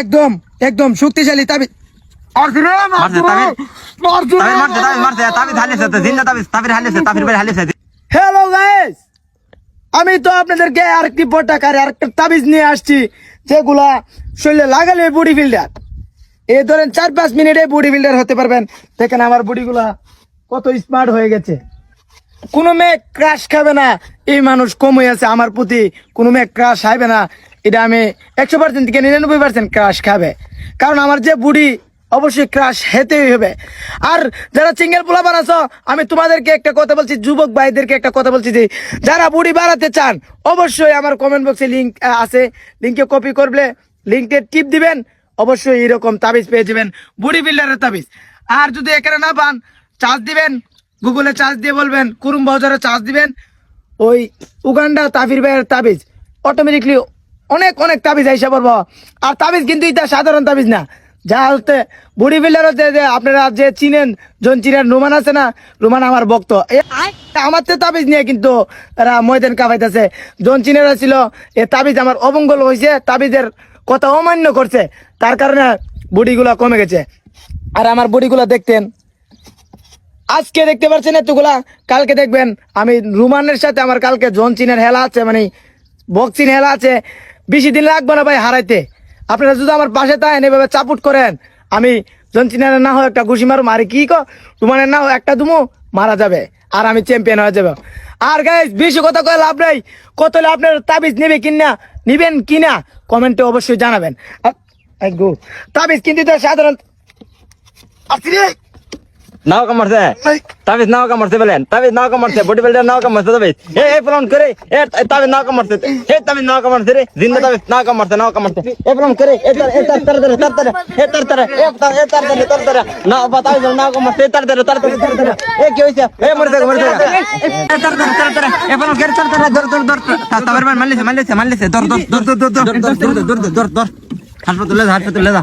একদম একদম শক্তিশালী তাবিজ মারছে রে, মারছে মারছে, রে, মারছে রে। তাবির মারছে তাবির মারছে তাবির হালিছে তো জিন্দা তাবির তাবির হালিছে তাবির ভাই হালিছে। হ্যালো গাইস আমি তো আপনাদেরকে আরেকটি পটাকার আরেকটা তাবিজ নিয়ে আসছি যেগুলা শরীরে লাগালে বডি বিল্ডার এই ধরেন চার পাঁচ মিনিটে বডি বিল্ডার হতে পারবেন। দেখেন আমার বডিগুলা কত স্মার্ট হয়ে গেছে। কোনো মেয়ে ক্রাশ খাবে না। এই মানুষ কম হয়ে আছে আমার প্রতি কোনো মেয়ে ক্রাশ খাবে না। এটা আমি একশো পার্সেন্ট থেকে নিরানব্বই পার্সেন্ট ক্রাশ খাবে। কারণ আমার যে বুড়ি অবশ্যই ক্রাশ হেতেই হবে। আর যারা সিঙ্গেল পোলা বানাছো আমি তোমাদেরকে একটা কথা বলছি, যুবক ভাইদেরকে একটা কথা বলছি যে, যারা বুড়ি বাড়াতে চান, অবশ্যই আমার কমেন্ট বক্সে লিঙ্ক আছে। লিঙ্কে কপি করলে লিঙ্কে টিপ দিবেন, অবশ্যই এরকম তাবিজ পেয়ে যাবেন বুড়ি বিল্ডারের তাবিজ। আর যদি এখানে না পান চার্জ দিবেন গুগলে চার্জ দিয়ে বলবেন, কুরুম বাজারে চার্জ দিবেন, ওই উগান্ডা তাবির ভাইয়ের তাবিজ অটোমেটিকলি অনেক অনেক তাবিজ আইসা পড়ব। আর তাবিজ কিন্তু এটা সাধারণ তাবিজ না। যা হচ্ছে বডি বিল্ডার হচ্ছে যে আপনারা যে চিনেন জন চিনেন রুমান আছে না রুমান আমার ভক্ত। আমার তো তাবিজ নিয়ে কিন্তু এরা ময়দান কাপাইতেছে। জন চিনেরা ছিল এ তাবিজ আমার অবঙ্গল হয়েছে তাবিজের কথা অমান্য করছে। তার কারণে বডিগুলা কমে গেছে। আর আমার বডিগুলা দেখতেন। আজকে দেখতে পাচ্ছেন এতগুলা কালকে দেখবেন। আমি রুমানের সাথে আমার কালকে জনচিনের হেলা আছে মানে বক্সিন হেলা আছে। বেশি দিন লাগবে না ভাই হারাইতে। আপনারা যদি আমার পাশে থাকেন, এভাবে চাপুট করেন, আমি জনচিনের না হয় একটা ঘুষি মারু মারি কি কো? রুমানের না হয় একটা দুমু, মারা যাবে। আর আমি চ্যাম্পিয়ন হয়ে যাবে। আর গাইজ বেশি কথা কয়ে লাভ নাই। কত হলে আপনার তাবিজ নেবে কিনা, নিবেন কিনা কমেন্টে অবশ্যই জানাবেন। তাবিজ কিন্তু সাধারণ আসি রে নাও কামড়ছে তাবিজ নাও কামড়ছে বলেন তাবিজ নাও কামড়ছে বডি বিল্ডার নাও কামড়ছে তাবিজ এ এ ফলন করে এ তাবিজ নাও কামড়ছে এ তাবিজ নাও কামড়ছে রে জিন্দা তাবিজ নাও কামড়ছে নাও কামড়ছে এ ফলন করে এ তার এ তার তার তার তার তার এ তার তার এ তার এ তার তার তার তার না বা তাবিজ নাও কামড়ছে এ তার তার তার তার তার তার এ কি হইছে এ মরছে মরছে এ তার তার তার তার এ ফলন করে তার তার দর দর দর মান মারলিছে মারলিছে মারলিছে দর দর দর দর দর দর দর দর দর দর হাসপাতালে হাসপাতালে যা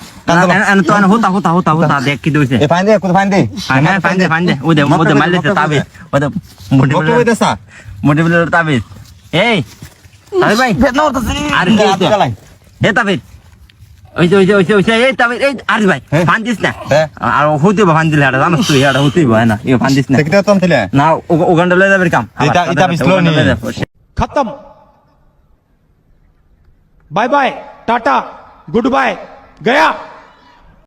তোন হোতা হোতা হোতা হোতা দেখ কি দইছে এ ফাইন দে কত ফাইন দে ফাইন দে ফাইন দে ফাইন দে ওদে ওদে মারলে তাবে ওদে মোটে মোটে ওদে সা মোটে মোটে তাবে এই তাবে ভাই বেদনা করতেছি আর কি এ তাবে ওই যে ওই যে ওই যে ওই যে এই তাবে এই আর ভাই ফান দিস না আর হতে বা ফান দিলে আর জানো তুই আর হতে বা না এ ফান দিস না দেখতে তো তাহলে না ওখানটা লয়ে যাবে কাম এটা এটা বিসলো নি খতম bye bye tata good bye Gaya